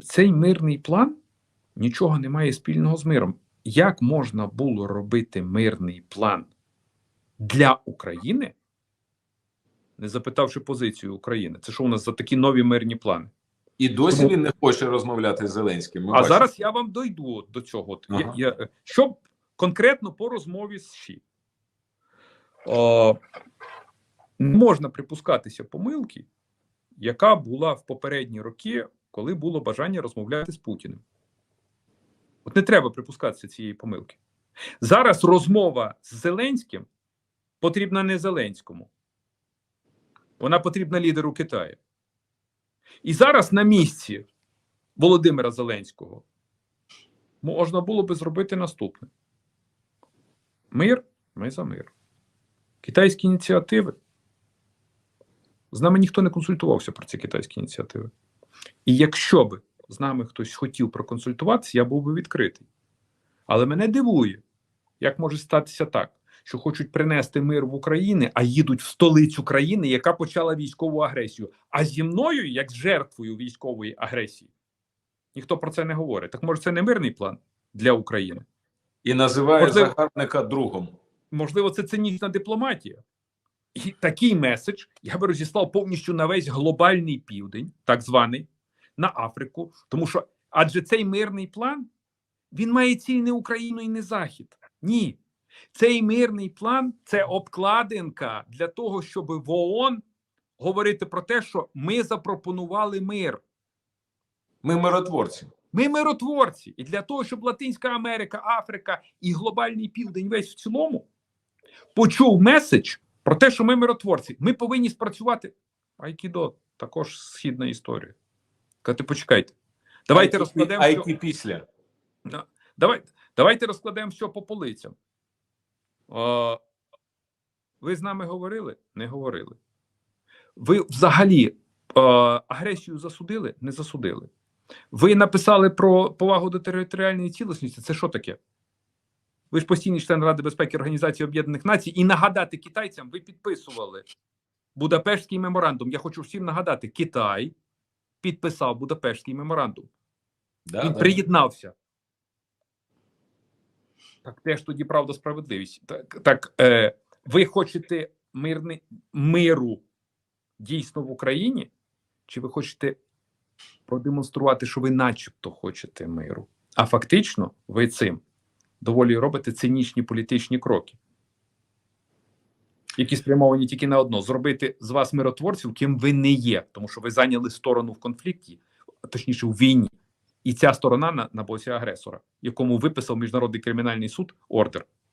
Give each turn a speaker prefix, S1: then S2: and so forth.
S1: цей мирний план нічого не має спільного з миром. Як можна було робити мирний план для України, не запитавши позицію України? Це що у нас за такі нові мирні плани?
S2: І досі він не хоче розмовляти з Зеленським. Ми
S1: а
S2: бачимо.
S1: зараз я вам дойду до цього.
S2: Ага.
S1: Я, я, що конкретно по розмові з ШІ? О, можна припускатися помилки, яка була в попередні роки, коли було бажання розмовляти з Путіним. От не треба припускатися цієї помилки. Зараз розмова з Зеленським потрібна не Зеленському. Вона потрібна лідеру Китаю. І зараз на місці Володимира Зеленського можна було би зробити наступне: мир, ми за мир. Китайські ініціативи. З нами ніхто не консультувався про ці китайські ініціативи. І якщо би з нами хтось хотів проконсультуватися, я був би відкритий. Але мене дивує, як може статися так, що хочуть принести мир в Україну, а їдуть в столицю країни, яка почала військову агресію. А зі мною, як з жертвою військової агресії, ніхто про це не говорить. Так може, це не мирний план для України?
S2: І називає
S1: Можливо-
S2: загарбника другом.
S1: Можливо, це цинічна дипломатія. І такий меседж я би розіслав повністю на весь глобальний південь, так званий, на Африку. Тому що адже цей мирний план він має ціль не Україну і не Захід. Ні. Цей мирний план це обкладинка для того, щоб в ООН говорити про те, що ми запропонували мир.
S2: Ми миротворці.
S1: Ми миротворці, і для того, щоб Латинська Америка, Африка і глобальний південь весь в цілому почув меседж про те, що ми миротворці. Ми повинні спрацювати. Айкідо також східна історія. Казати, почекайте. Давайте
S2: IT
S1: розкладемо.
S2: IT
S1: все-
S2: після.
S1: Давайте, давайте розкладемо все по полицям. О, ви з нами говорили? Не говорили. Ви взагалі е, агресію засудили? Не засудили. Ви написали про повагу до територіальної цілісності. Це що таке? Ви ж постійний член Ради безпеки Організації Об'єднаних Націй, і нагадати китайцям, ви підписували Будапештський меморандум. Я хочу всім нагадати: Китай підписав Будапештський меморандум.
S2: Да,
S1: Він
S2: да.
S1: приєднався. Так теж тоді правда справедливість. Так, так е, ви хочете мирни, миру дійсно в Україні? Чи ви хочете продемонструвати, що ви начебто хочете миру? А фактично, ви цим доволі робите цинічні політичні кроки, які спрямовані тільки на одно: зробити з вас миротворців, ким ви не є, тому що ви зайняли сторону в конфлікті, точніше в війні. І ця сторона на, на боці агресора, якому виписав міжнародний кримінальний суд ордер